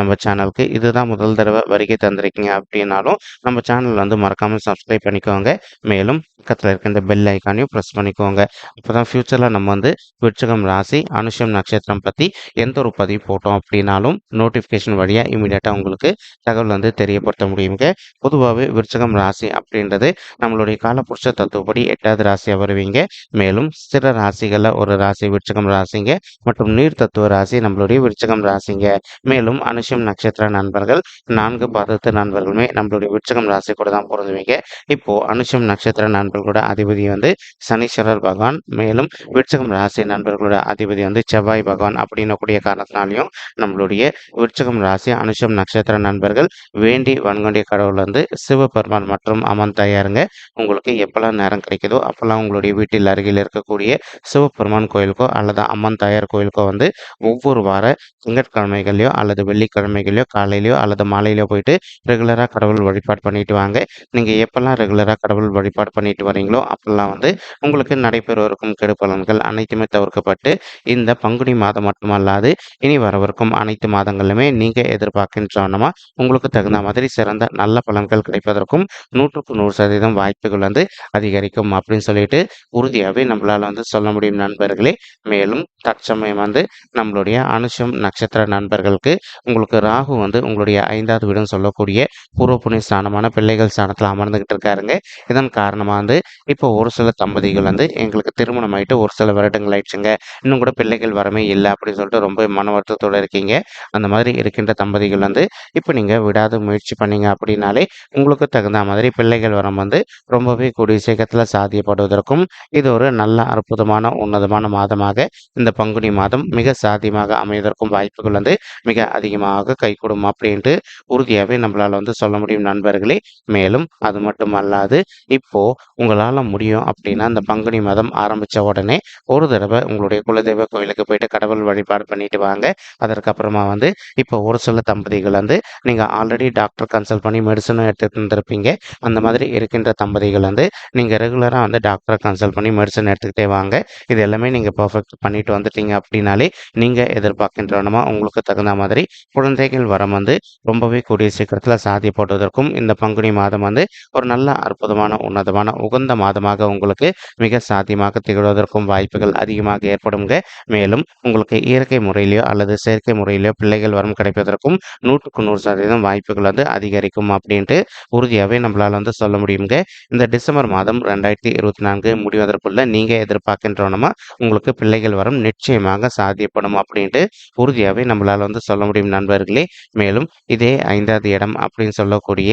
நம்ம சேனலுக்கு இதுதான் முதல் தடவை வருகை தந்திருக்கீங்க அப்படின்னாலும் நம்ம சேனல் வந்து மறக்காமல் சப்ஸ்கிரைப் பண்ணிக்கோங்க. மேலும் பக்கத்தில் இருக்க இந்த பெல் ஐக்கானையும் ப்ரெஸ் பண்ணிக்கோங்க. அப்போ தான் ஃப்யூச்சரில் நம்ம வந்து விருச்சகம் ராசி அனுஷம் நட்சத்திரம் பற்றி எந்த ஒரு பதிவு போட்டோம் அப்படின்னாலும் நோட்டிஃபிகேஷன் வழியாக இமீடியட்டாக உங்களுக்கு தகவல் வந்து தெரியப்படுத்த முடியுங்க. பொதுவாகவே விருச்சகம் ராசி அப்படின்றது நம்மளுடைய காலப்புருஷ தத்துவப்படி எட்டாவது ராசியாக வருவீங்க. மேலும் ஸ்திர ராசிகளில் ஒரு ராசி விருச்சகம் ராசிங்க மற்றும் நீர் தத்துவ ராசி நம்மளுடைய விருச்சகம் ராசிங்க. மேலும் அனுஷம் நட்சத்திர நண்பர்கள் நான்கு பாதத்து நண்பர்களுமே நம்மளுடைய விருச்சகம் ராசி கூட தான் பொருந்துவீங்க. இப்போ அனுஷம் நட்சத்திர நண்பர்களோட அதிபதி வந்து சனீஸ்வரர் பகவான். மேலும் விருச்சகம் ராசி நண்பர்களோட அதிபதி வந்து செவ்வாய் பகவான் அப்படின்னக்கூடிய காரணத்தினாலையும் நம்மளுடைய விருச்சகம் ராசி அனுஷம் நட்சத்திர நண்பர்கள் வேண்டி வன்கொண்டிய கடவுள் வந்து சிவபெருமான் மற்றும் அம்மன் தயாருங்க. உங்களுக்கு எப்பெல்லாம் நேரம் கிடைக்குதோ அப்பெல்லாம் உங்களுடைய வீட்டில் அருகில் இருக்கக்கூடிய சிவபெருமான் கோயிலுக்கோ அல்லது அம்மன் தாயார் கோயிலுக்கோ வந்து ஒவ்வொரு வார திங்கட்கிழமைகள்லையோ அல்லது வெள்ளி வெள்ளிக்கிழமைகளையோ காலையிலையோ அல்லது மாலையிலையோ போயிட்டு ரெகுலராக கடவுள் வழிபாடு பண்ணிட்டு வாங்க. நீங்கள் எப்போல்லாம் ரெகுலராக கடவுள் வழிபாடு பண்ணிட்டு வரீங்களோ அப்பெல்லாம் வந்து உங்களுக்கு நடைபெறவிருக்கும் கெடு பலன்கள் அனைத்துமே தவிர்க்கப்பட்டு இந்த பங்குனி மாதம் மட்டுமல்லாது இனி வரவிருக்கும் அனைத்து மாதங்களிலுமே நீங்கள் எதிர்பார்க்கின்றவனமா உங்களுக்கு தகுந்த மாதிரி சிறந்த நல்ல பலன்கள் கிடைப்பதற்கும் நூற்றுக்கு நூறு சதவீதம் வாய்ப்புகள் வந்து அதிகரிக்கும் அப்படின்னு சொல்லிட்டு உறுதியாகவே நம்மளால் வந்து சொல்ல முடியும் நண்பர்களே. மேலும் தற்சமயம் வந்து நம்மளுடைய அனுஷம் நட்சத்திர நண்பர்களுக்கு உங்களுக்கு உங்களுக்கு ராகு வந்து உங்களுடைய ஐந்தாவது வீடுன்னு சொல்லக்கூடிய பூர்வ புண்ணிய ஸ்தானமான பிள்ளைகள் ஸ்தானத்தில் அமர்ந்துகிட்டு இருக்காருங்க. இதன் காரணமாக வந்து இப்போ ஒரு சில தம்பதிகள் வந்து எங்களுக்கு திருமணம் ஆயிட்டு ஒரு சில வருடங்கள் ஆயிடுச்சுங்க. இன்னும் கூட பிள்ளைகள் வரமே இல்லை அப்படின்னு சொல்லிட்டு ரொம்ப மன வருத்தத்தோடு இருக்கீங்க. அந்த மாதிரி இருக்கின்ற தம்பதிகள் வந்து இப்போ நீங்கள் விடாத முயற்சி பண்ணீங்க அப்படின்னாலே உங்களுக்கு தகுந்த மாதிரி பிள்ளைகள் வரம் வந்து ரொம்பவே கூடிய சீக்கிரத்தில் சாத்தியப்படுவதற்கும் இது ஒரு நல்ல அற்புதமான உன்னதமான மாதமாக இந்த பங்குனி மாதம் மிக சாத்தியமாக அமைவதற்கும் வாய்ப்புகள் வந்து மிக அதிகமாக கைகூடும் அப்படின்ட்டு உறுதியாகவே நம்மளால் வந்து சொல்ல முடியும் நண்பர்களே. மேலும் அது மட்டும் அல்லாது இப்போ உங்களால் முடியும் அப்படின்னா இந்த பங்குனி மதம் ஆரம்பித்த உடனே ஒரு தடவை உங்களுடைய குலதெய்வ கோயிலுக்கு போயிட்டு கடவுள் வழிபாடு பண்ணிட்டு வாங்க. அதற்கப்புறமா வந்து இப்போ ஒரு சில தம்பதிகள் வந்து நீங்கள் ஆல்ரெடி டாக்டர் கன்சல்ட் பண்ணி மெடிசனும் எடுத்துகிட்டு இருந்திருப்பீங்க அந்த மாதிரி இருக்கின்ற தம்பதிகள் வந்து நீங்கள் ரெகுலராக வந்து டாக்டரை கன்சல்ட் பண்ணி மெடிசன் எடுத்துக்கிட்டே வாங்க. இது எல்லாமே நீங்கள் பர்ஃபெக்ட் பண்ணிட்டு வந்துட்டீங்க அப்படின்னாலே நீங்கள் எதிர்பார்க்கின்றனமா உங்களுக்கு தகுந்த மாதிரி குழந்தைகள் வரம் வந்து ரொம்பவே கூடிய சீக்கிரத்தில் சாத்தியப்படுவதற்கும் இந்த பங்குனி மாதம் வந்து ஒரு நல்ல அற்புதமான உன்னதமான உகந்த மாதமாக உங்களுக்கு மிக சாத்தியமாக திகழ்வதற்கும் வாய்ப்புகள் அதிகமாக ஏற்படுங்க மேலும் உங்களுக்கு இயற்கை முறையிலையோ அல்லது செயற்கை முறையிலையோ பிள்ளைகள் வரம் கிடைப்பதற்கும் நூற்றுக்கு நூறு சதவீதம் வாய்ப்புகள் வந்து அதிகரிக்கும் அப்படின்ட்டு உறுதியாகவே நம்மளால் வந்து சொல்ல முடியுங்க இந்த டிசம்பர் மாதம் ரெண்டாயிரத்தி இருபத்தி நான்கு முடிவதற்குள்ள நீங்கள் எதிர்பார்க்கின்றோனமா உங்களுக்கு பிள்ளைகள் வரம் நிச்சயமாக சாத்தியப்படும் அப்படின்ட்டு உறுதியாகவே நம்மளால் வந்து சொல்ல முடியும் நண்பர்களே மேலும் இதே ஐந்தாவது இடம் அப்படின்னு சொல்லக்கூடிய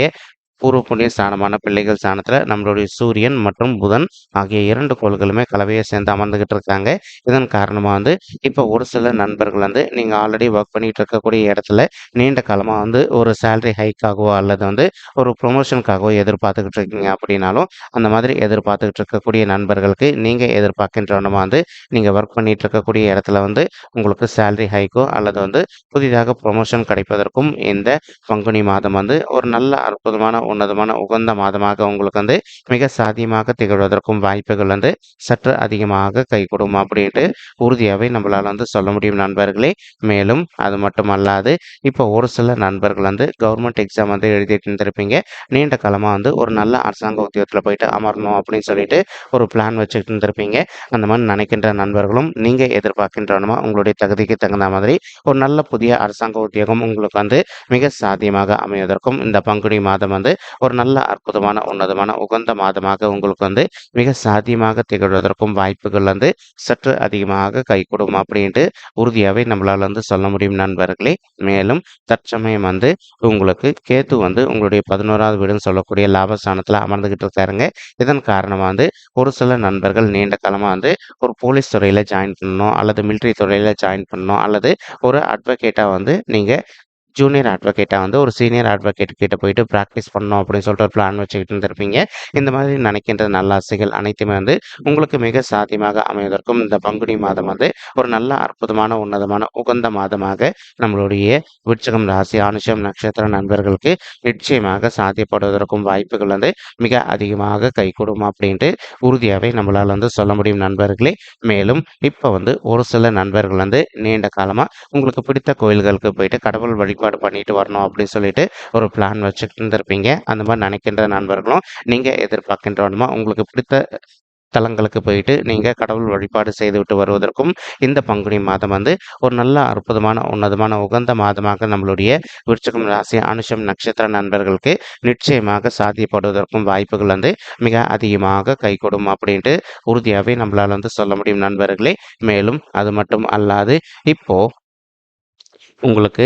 பூர்வ புண்ணிய ஸ்தானமான பிள்ளைகள் ஸ்தானத்தில் நம்மளுடைய சூரியன் மற்றும் புதன் ஆகிய இரண்டு கோள்களுமே கலவையை சேர்ந்து அமர்ந்துகிட்டு இருக்காங்க. இதன் காரணமாக வந்து இப்போ ஒரு சில நண்பர்கள் வந்து நீங்கள் ஆல்ரெடி ஒர்க் பண்ணிட்டு இருக்கக்கூடிய இடத்துல நீண்ட காலமாக வந்து ஒரு சேலரி ஹைக்காகவோ அல்லது வந்து ஒரு ப்ரொமோஷனுக்காகவோ எதிர்பார்த்துக்கிட்டு இருக்கீங்க அப்படின்னாலும் அந்த மாதிரி எதிர்பார்த்துக்கிட்டு இருக்கக்கூடிய நண்பர்களுக்கு நீங்கள் எதிர்பார்க்கின்றவனமாக வந்து நீங்கள் ஒர்க் பண்ணிட்டு இருக்கக்கூடிய இடத்துல வந்து உங்களுக்கு சேலரி ஹைக்கோ அல்லது வந்து புதிதாக ப்ரொமோஷன் கிடைப்பதற்கும் இந்த பங்குனி மாதம் வந்து ஒரு நல்ல அற்புதமான உன்னதமான உகந்த மாதமாக உங்களுக்கு வந்து மிக சாத்தியமாக திகழ்வதற்கும் வாய்ப்புகள் வந்து சற்று அதிகமாக கை கொடுக்கும் அப்படின்ட்டு உறுதியாகவே நம்மளால் வந்து சொல்ல முடியும் நண்பர்களே. மேலும் அது மட்டும் அல்லாது இப்போ ஒரு சில நண்பர்கள் வந்து கவர்மெண்ட் எக்ஸாம் வந்து எழுதிட்டு இருந்திருப்பீங்க. நீண்ட காலமாக வந்து ஒரு நல்ல அரசாங்க உத்தியோகத்தில் போயிட்டு அமரணும் அப்படின்னு சொல்லிட்டு ஒரு பிளான் வச்சுக்கிட்டு இருந்திருப்பீங்க. அந்த மாதிரி நினைக்கின்ற நண்பர்களும் நீங்கள் எதிர்பார்க்கின்றனமா உங்களுடைய தகுதிக்கு தகுந்த மாதிரி ஒரு நல்ல புதிய அரசாங்க உத்தியோகம் உங்களுக்கு வந்து மிக சாத்தியமாக அமைவதற்கும் இந்த பங்குனி மாதம் வந்து ஒரு நல்ல அற்புதமான உன்னதமான உகந்த மாதமாக உங்களுக்கு வந்து மிக சாத்தியமாக திகழ்வதற்கும் வாய்ப்புகள் வந்து சற்று அதிகமாக கை கொடுக்கும் அப்படின்ட்டு உறுதியாகவே நம்மளால் வந்து சொல்ல முடியும் நண்பர்களே. மேலும் தற்சமயம் வந்து உங்களுக்கு கேத்து வந்து உங்களுடைய பதினோராவது வீடுன்னு சொல்லக்கூடிய லாபஸ்தானத்தில் அமர்ந்துகிட்டு இருக்காருங்க. இதன் காரணமாக வந்து ஒரு சில நண்பர்கள் நீண்ட காலமாக வந்து ஒரு போலீஸ் துறையில் ஜாயின் பண்ணணும் அல்லது மிலிட்ரி துறையில் ஜாயின் பண்ணணும் அல்லது ஒரு அட்வொகேட்டாக வந்து நீங்கள் ஜூனியர் அட்வொகேட்டாக வந்து ஒரு சீனியர் அட்வொகேட் கிட்ட போயிட்டு ப்ராக்டிஸ் பண்ணணும் அப்படின்னு சொல்லிட்டு ஒரு பிளான் வச்சுக்கிட்டு இருந்திருப்பீங்க. இந்த மாதிரி நினைக்கின்ற நல்ல ஆசைகள் அனைத்துமே வந்து உங்களுக்கு மிக சாத்தியமாக அமைவதற்கும் இந்த பங்குனி மாதம் வந்து ஒரு நல்ல அற்புதமான உன்னதமான உகந்த மாதமாக நம்மளுடைய விருச்சகம் ராசி அனுஷம் நட்சத்திர நண்பர்களுக்கு நிச்சயமாக சாத்தியப்படுவதற்கும் வாய்ப்புகள் வந்து மிக அதிகமாக கைகூடும் அப்படின்ட்டு உறுதியாகவே நம்மளால் வந்து சொல்ல முடியும் நண்பர்களே. மேலும் இப்போ வந்து ஒரு சில நண்பர்கள் வந்து நீண்ட காலமாக உங்களுக்கு பிடித்த கோயில்களுக்கு போயிட்டு கடவுள் வழிபாடு பண்ணிட்டு வரணும் அப்படின்னு சொல்லிட்டு ஒரு பிளான் வச்சுட்டு இருந்திருப்பீங்க. அந்த மாதிரி நினைக்கின்ற நண்பர்களும் நீங்கள் எதிர்பார்க்கின்றவனுமா? உங்களுக்கு பிடித்த தலங்களுக்கு போயிட்டு நீங்கள் கடவுள் வழிபாடு செய்துவிட்டு வருவதற்கும் இந்த பங்குனி மாதம் வந்து ஒரு நல்ல அற்புதமான உன்னதமான உகந்த மாதமாக நம்மளுடைய விருச்சகம் ராசி அனுஷம் நட்சத்திர நண்பர்களுக்கு நிச்சயமாக சாத்தியப்படுவதற்கும் வாய்ப்புகள் வந்து மிக அதிகமாக கைகூடும் அப்படின்ட்டு உறுதியாகவே நம்மளால் வந்து சொல்ல முடியும் நண்பர்களே. மேலும் அது மட்டும் அல்லாது இப்போ உங்களுக்கு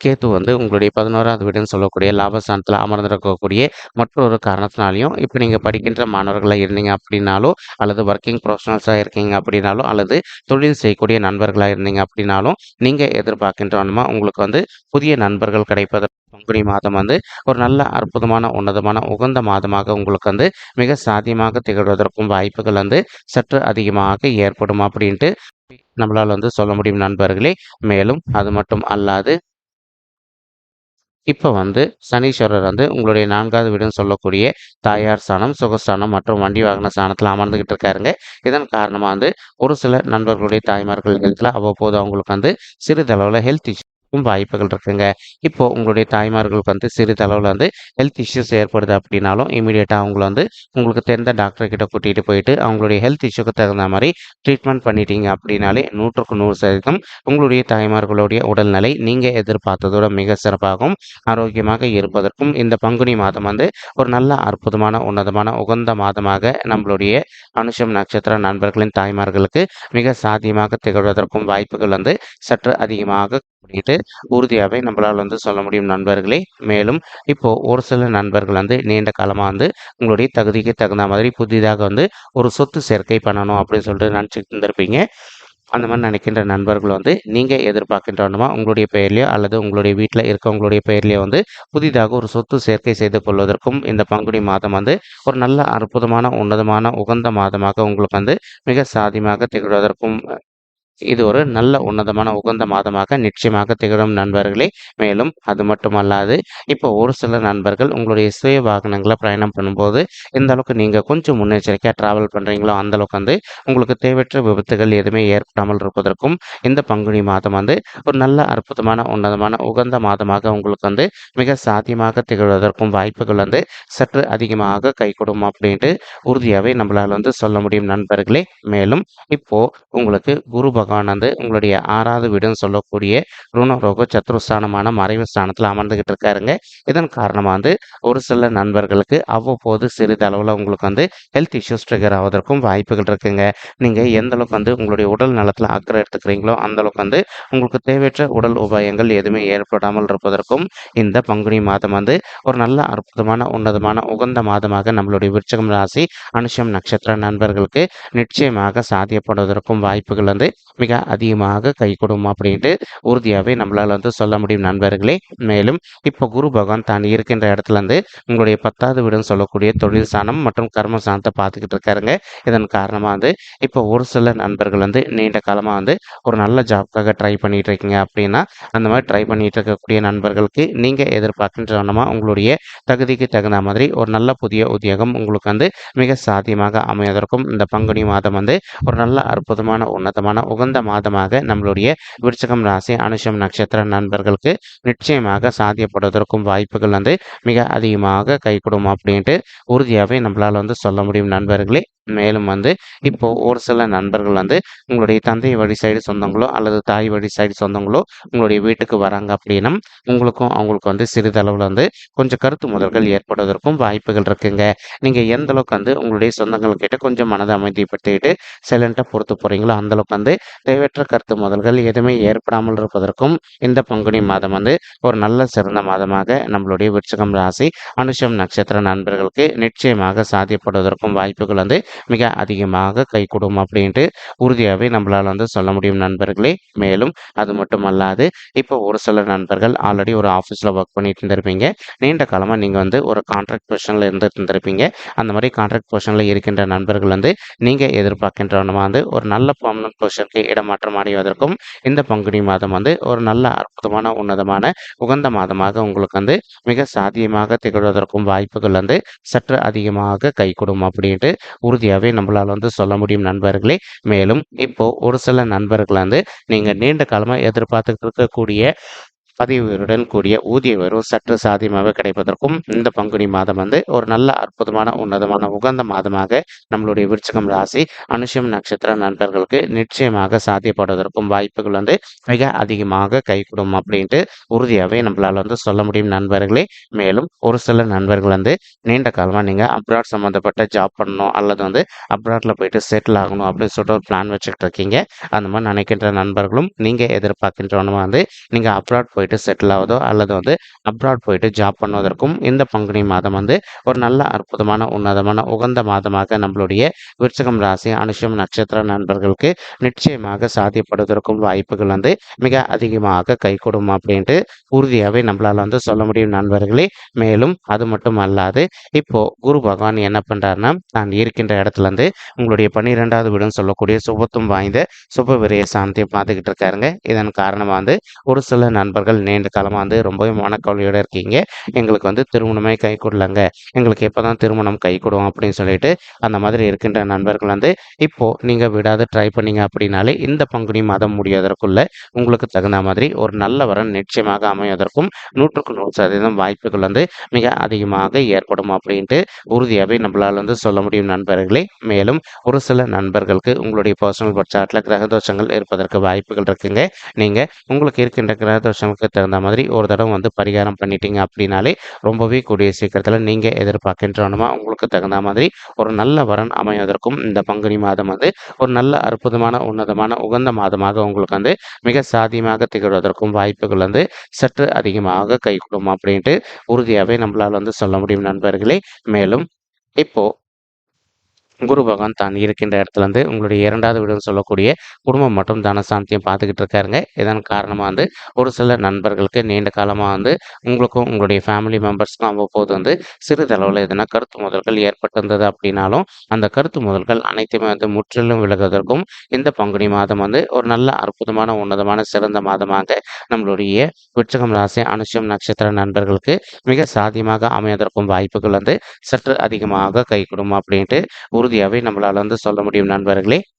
கேத்து வந்து உங்களுடைய பதினோராவது வீடுன்னு சொல்லக்கூடிய லாபஸ்தானத்தில் அமர்ந்திருக்கக்கூடிய மற்றொரு காரணத்தினாலையும் இப்போ நீங்கள் படிக்கின்ற மாணவர்களாக இருந்தீங்க அப்படின்னாலும் அல்லது ஒர்க்கிங் ப்ரொஃபஷனல்ஸாக இருக்கீங்க அப்படின்னாலும் அல்லது தொழில் செய்யக்கூடிய நண்பர்களாக இருந்தீங்க அப்படின்னாலும் நீங்கள் எதிர்பார்க்கின்றோன்னா உங்களுக்கு வந்து புதிய நண்பர்கள் கிடைப்பதற்கு பங்குனி மாதம் வந்து ஒரு நல்ல அற்புதமான உன்னதமான உகந்த மாதமாக உங்களுக்கு வந்து மிக சாத்தியமாக திகழ்வதற்கும் வாய்ப்புகள் வந்து சற்று அதிகமாக ஏற்படும் அப்படின்ட்டு நம்மளால் வந்து சொல்ல முடியும் நண்பர்களே. மேலும் அது மட்டும் அல்லாது இப்போ வந்து சனீஸ்வரர் வந்து உங்களுடைய நான்காவது வீடுன்னு சொல்லக்கூடிய தாயார் ஸ்தானம் சுகஸ்தானம் மற்றும் வண்டி வாகன ஸ்தானத்தில் அமர்ந்துகிட்டு இருக்காருங்க. இதன் காரணமாக வந்து ஒரு சில நண்பர்களுடைய தாய்மார்கள் ஹெல்த்தில் அவ்வப்போது அவங்களுக்கு வந்து சிறிதளவில் ஹெல்த் இஷ்யூ வாய்ப்புகள் இருக்குங்க. இப்போ உங்களுடைய தாய்மார்களுக்கு வந்து சிறிதளவில் வந்து ஹெல்த் இஷ்யூஸ் ஏற்படுது அப்படின்னாலும் இமீடியட்டாக அவங்கள வந்து உங்களுக்கு தெரிந்த டாக்டர் கிட்ட கூட்டிகிட்டு போயிட்டு அவங்களுடைய ஹெல்த் இஷ்யூக்கு தகுந்த மாதிரி ட்ரீட்மெண்ட் பண்ணிட்டீங்க அப்படின்னாலே நூற்றுக்கு நூறு சதவீதம் உங்களுடைய தாய்மார்களுடைய உடல்நிலை நீங்கள் எதிர்பார்த்ததோட மிக சிறப்பாகவும் ஆரோக்கியமாக இருப்பதற்கும் இந்த பங்குனி மாதம் வந்து ஒரு நல்ல அற்புதமான உன்னதமான உகந்த மாதமாக நம்மளுடைய அனுஷம் நட்சத்திர நண்பர்களின் தாய்மார்களுக்கு மிக சாத்தியமாக திகழ்வதற்கும் வாய்ப்புகள் வந்து சற்று அதிகமாக அப்படின்ட்டு உறுதியாகவே நம்மளால் வந்து சொல்ல முடியும் நண்பர்களே. மேலும் இப்போது ஒரு சில நண்பர்கள் வந்து நீண்ட காலமாக வந்து உங்களுடைய தகுதிக்கு தகுந்த மாதிரி புதிதாக வந்து ஒரு சொத்து சேர்க்கை பண்ணணும் அப்படின்னு சொல்லிட்டு நினச்சிட்டு இருந்திருப்பீங்க. அந்த மாதிரி நினைக்கின்ற நண்பர்கள் வந்து நீங்கள் எதிர்பார்க்கின்றவனுமா உங்களுடைய பெயர்லையோ அல்லது உங்களுடைய வீட்டில் இருக்கவங்களுடைய பெயர்லையோ வந்து புதிதாக ஒரு சொத்து சேர்க்கை செய்து கொள்வதற்கும் இந்த பங்குனி மாதம் வந்து ஒரு நல்ல அற்புதமான உன்னதமான உகந்த மாதமாக உங்களுக்கு வந்து மிக சாதியமாக திகழ்வதற்கும் இது ஒரு நல்ல உன்னதமான உகந்த மாதமாக நிச்சயமாக திகழும் நண்பர்களே. மேலும் அது மட்டுமல்லாது இப்போ ஒரு சில நண்பர்கள் உங்களுடைய சுய வாகனங்களை பிரயாணம் பண்ணும்போது இந்த அளவுக்கு நீங்கள் கொஞ்சம் முன்னெச்சரிக்கையாக ட்ராவல் பண்ணுறீங்களோ அந்த அளவுக்கு வந்து உங்களுக்கு தேவையற்ற விபத்துகள் எதுவுமே ஏற்படாமல் இருப்பதற்கும் இந்த பங்குனி மாதம் வந்து ஒரு நல்ல அற்புதமான உன்னதமான உகந்த மாதமாக உங்களுக்கு வந்து மிக சாத்தியமாக திகழ்வதற்கும் வாய்ப்புகள் வந்து சற்று அதிகமாக கைகூடும் அப்படின்ட்டு உறுதியாகவே நம்மளால் வந்து சொல்ல முடியும் நண்பர்களே. மேலும் இப்போ உங்களுக்கு குரு பகவான் வந்து உங்களுடைய ஆறாவது வீடுன்னு சொல்லக்கூடிய ருணரோக சத்ருஸ்தானமான மறைவு ஸ்தானத்தில் அமர்ந்துகிட்டு இருக்காருங்க. இதன் காரணமாக வந்து ஒரு சில நண்பர்களுக்கு அவ்வப்போது சிறிதளவில் உங்களுக்கு வந்து ஹெல்த் இஷ்யூஸ் ட்ரிகர் ஆவதற்கும் வாய்ப்புகள் இருக்குங்க. நீங்கள் எந்த அளவுக்கு வந்து உங்களுடைய உடல் நலத்தில் அக்கறை எடுத்துக்கிறீங்களோ அந்த அளவுக்கு வந்து உங்களுக்கு தேவையற்ற உடல் உபாயங்கள் எதுவுமே ஏற்படாமல் இருப்பதற்கும் இந்த பங்குனி மாதம் வந்து ஒரு நல்ல அற்புதமான உன்னதமான உகந்த மாதமாக நம்மளுடைய விருச்சகம் ராசி அனுஷம் நட்சத்திர நண்பர்களுக்கு நிச்சயமாக சாத்தியப்படுவதற்கும் வாய்ப்புகள் வந்து மிக அதிகமாக கை கொடுக்கும் அப்படின்ட்டு உறுதியாகவே நம்மளால் வந்து சொல்ல முடியும் நண்பர்களே. மேலும் இப்போ குரு பகவான் தான் இருக்கின்ற இடத்துல இருந்து உங்களுடைய பத்தாவது வீடுன்னு சொல்லக்கூடிய தொழில் ஸ்தானம் மற்றும் கர்ம ஸ்தானத்தை பார்த்துக்கிட்டு இருக்காருங்க. இதன் காரணமாக வந்து இப்போ ஒரு சில நண்பர்கள் வந்து நீண்ட காலமாக வந்து ஒரு நல்ல ஜாப்காக ட்ரை பண்ணிட்டு இருக்கீங்க அப்படின்னா அந்த மாதிரி ட்ரை பண்ணிட்டு இருக்கக்கூடிய நண்பர்களுக்கு நீங்கள் எதிர்பார்க்கின்றவனமா உங்களுடைய தகுதிக்கு தகுந்த மாதிரி ஒரு நல்ல புதிய உத்தியோகம் உங்களுக்கு வந்து மிக சாத்தியமாக அமைவதற்கும் இந்த பங்குனி மாதம் வந்து ஒரு நல்ல அற்புதமான உன்னதமான உகந்த மாதமாக நம்மளுடைய விருச்சகம் ராசி அனுஷம் நட்சத்திர நண்பர்களுக்கு நிச்சயமாக சாத்தியப்படுவதற்கும் வாய்ப்புகள் வந்து மிக அதிகமாக கைகூடும் அப்படின்ட்டு உறுதியாகவே நம்மளால் வந்து சொல்ல முடியும் நண்பர்களே. மேலும் வந்து இப்போ ஒரு சில நண்பர்கள் வந்து உங்களுடைய தந்தை வழி சைடு சொந்தங்களோ அல்லது தாய் வழி சைடு சொந்தங்களோ உங்களுடைய வீட்டுக்கு வராங்க அப்படின்னா உங்களுக்கும் அவங்களுக்கு வந்து சிறிதளவில் வந்து கொஞ்சம் கருத்து முதல்கள் ஏற்படுவதற்கும் வாய்ப்புகள் இருக்குங்க. நீங்கள் எந்த அளவுக்கு வந்து உங்களுடைய சொந்தங்கள் கிட்ட கொஞ்சம் மனதை அமைதிப்படுத்திக்கிட்டு சைலண்ட்டாக பொறுத்து போகிறீங்களோ அந்தளவுக்கு வந்து தேவையற்ற கருத்து முதல்கள் எதுவுமே ஏற்படாமல் இருப்பதற்கும் இந்த பங்குனி மாதம் வந்து ஒரு நல்ல சிறந்த மாதமாக நம்மளுடைய விருச்சகம் ராசி அனுஷம் நட்சத்திர நண்பர்களுக்கு நிச்சயமாக சாத்தியப்படுவதற்கும் வாய்ப்புகள் வந்து மிக அதிகமாக கை கொடுக்கும் அப்படின்ட்டு உறுதியாகவே நம்மளால் வந்து சொல்ல முடியும் நண்பர்களே. மேலும் அது மட்டும் அல்லாது இப்போ ஒரு சில நண்பர்கள் ஆல்ரெடி ஒரு ஆஃபீஸில் ஒர்க் பண்ணிட்டு இருந்திருப்பீங்க. நீண்ட காலமாக நீங்கள் வந்து ஒரு கான்ட்ராக்ட் பொசிஷனில் இருந்துட்டு இருந்திருப்பீங்க. அந்த மாதிரி கான்ட்ராக்ட் பொசிஷனில் இருக்கின்ற நண்பர்கள் வந்து நீங்கள் எதிர்பார்க்கின்றவனமாக வந்து ஒரு நல்ல பர்மனன்ட் பொசிஷனுக்கு இடமாற்றம் அடைவதற்கும் இந்த பங்குனி மாதம் வந்து ஒரு நல்ல அற்புதமான உன்னதமான உகந்த மாதமாக உங்களுக்கு வந்து மிக சாத்தியமாக திகழ்வதற்கும் வாய்ப்புகள் வந்து சற்று அதிகமாக கைகூடும் அப்படின்ட்டு உறுதியாக ஈஸியாகவே நம்மளால் வந்து சொல்ல முடியும் நண்பர்களே. மேலும் இப்போ ஒரு சில நண்பர்கள் வந்து நீங்கள் நீண்ட காலமாக எதிர்பார்த்துட்டு இருக்கக்கூடிய பதிவுடன் கூடிய ஊதிய உயர்வு சற்று சாத்தியமாக கிடைப்பதற்கும் இந்த பங்குனி மாதம் வந்து ஒரு நல்ல அற்புதமான உன்னதமான உகந்த மாதமாக நம்மளுடைய விருச்சகம் ராசி அனுஷம் நட்சத்திர நண்பர்களுக்கு நிச்சயமாக சாத்தியப்படுவதற்கும் வாய்ப்புகள் வந்து மிக அதிகமாக கைகூடும் அப்படின்ட்டு உறுதியாகவே நம்மளால் வந்து சொல்ல முடியும் நண்பர்களே. மேலும் ஒரு சில நண்பர்கள் வந்து நீண்ட காலமாக நீங்கள் அப்ராட் சம்மந்தப்பட்ட ஜாப் பண்ணணும் அல்லது வந்து அப்ராட்டில் போயிட்டு செட்டில் ஆகணும் அப்படின்னு சொல்லிட்டு ஒரு பிளான் வச்சுக்கிட்டு இருக்கீங்க. அந்த மாதிரி நினைக்கின்ற நண்பர்களும் நீங்கள் எதிர்பார்க்கின்றவனும் வந்து நீங்கள் அப்ராட் போயிட்டு செட்டில் ஆகுதோ அல்லது வந்து அப்ராட் போயிட்டு ஜாப் பண்ணுவதற்கும் இந்த பங்குனி மாதம் வந்து ஒரு நல்ல அற்புதமான உன்னதமான உகந்த மாதமாக நம்மளுடைய விருச்சகம் ராசி அனுஷம் நட்சத்திர நண்பர்களுக்கு நிச்சயமாக சாத்தியப்படுவதற்கும் வாய்ப்புகள் வந்து மிக அதிகமாக கைகூடும் அப்படின்ட்டு உறுதியாகவே நம்மளால் வந்து சொல்ல முடியும் நண்பர்களே. மேலும் அது மட்டும் அல்லாது இப்போ குரு பகவான் என்ன பண்ணுறாருன்னா நான் இருக்கின்ற இடத்துல இருந்து உங்களுடைய பன்னிரெண்டாவது வீடுன்னு சொல்லக்கூடிய சுபத்தும் வாய்ந்த சுப விரைய சாந்தியை பார்த்துக்கிட்டு இருக்காருங்க. இதன் காரணமாக வந்து ஒரு சில நண்பர்கள் நீண்ட காலமாக வந்து ரொம்பவே மனக்கவலையோடு இருக்கீங்க. எங்களுக்கு வந்து திருமணமே கை கொடுலங்க. எங்களுக்கு எப்போ தான் திருமணம் கை கொடுவோம் அப்படின்னு சொல்லிட்டு அந்த மாதிரி இருக்கின்ற நண்பர்கள் வந்து இப்போது நீங்கள் விடாத ட்ரை பண்ணீங்க அப்படின்னாலே இந்த பங்குனி மாதம் முடியாததற்குள்ளே உங்களுக்கு தகுந்த மாதிரி ஒரு நல்ல வரன் நிச்சயமாக அமைவதற்கும் நூற்றுக்கு நூறு சதவீதம் வாய்ப்புகள் வந்து மிக அதிகமாக ஏற்படும் அப்படின்ட்டு உறுதியாகவே நம்மளால் வந்து சொல்ல முடியும் நண்பர்களே. மேலும் ஒரு சில நண்பர்களுக்கு உங்களுடைய பர்சனல் பட்சாட்டில் கிரக தோஷங்கள் இருப்பதற்கு வாய்ப்புகள் இருக்குங்க. நீங்கள் உங்களுக்கு இருக்கின்ற கிரக உங்களுக்கு தகுந்த மாதிரி ஒரு தடவை வந்து பரிகாரம் பண்ணிட்டீங்க அப்படின்னாலே ரொம்பவே கூடிய சீக்கிரத்தில் நீங்கள் எதிர்பார்க்கின்றனுமா உங்களுக்கு தகுந்த மாதிரி ஒரு நல்ல வரன் அமைவதற்கும் இந்த பங்குனி மாதம் வந்து ஒரு நல்ல அற்புதமான உன்னதமான உகந்த மாதமாக உங்களுக்கு வந்து மிக சாதியமாக திகழ்வதற்கும் வாய்ப்புகள் வந்து சற்று அதிகமாக கைகூடும் அப்படின்ட்டு உறுதியாகவே நம்மளால் வந்து சொல்ல முடியும் நண்பர்களே. மேலும் இப்போ குரு பகவான் தான் இருக்கின்ற இடத்துல இருந்து உங்களுடைய இரண்டாவது வீடுன்னு சொல்லக்கூடிய குடும்பம் மற்றும் தனசாந்தியம் பார்த்துக்கிட்டு இருக்காருங்க. இதன் காரணமாக வந்து ஒரு சில நண்பர்களுக்கு நீண்ட காலமாக வந்து உங்களுக்கும் உங்களுடைய ஃபேமிலி மெம்பர்ஸ்க்கும் அவ்வப்போது வந்து சிறிதளவில் எதனா கருத்து முதல்கள் ஏற்பட்டிருந்தது அப்படின்னாலும் அந்த கருத்து முதல்கள் அனைத்துமே வந்து முற்றிலும் விலகுவதற்கும் இந்த பங்குனி மாதம் வந்து ஒரு நல்ல அற்புதமான உன்னதமான சிறந்த மாதமாக நம்மளுடைய விருச்சகம் ராசி அனுஷம் நட்சத்திர நண்பர்களுக்கு மிக சாத்தியமாக அமைவதற்கும் வாய்ப்புகள் வந்து சற்று அதிகமாக கைகூடும் அப்படின்ட்டு உறுதியாகவே நம்மளால் வந்து சொல்ல முடியும் நண்பர்களே.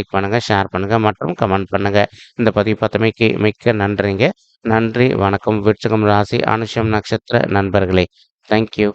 லைக் பண்ணுங்கள் ஷேர் பண்ணுங்கள் மற்றும் கமெண்ட் பண்ணுங்கள் இந்த பதிவு பார்த்தமைக்கு மிக்க நன்றிங்க. நன்றி வணக்கம். விருச்சகம் ராசி அனுஷம் நட்சத்திர நண்பர்களே. தேங்க்யூ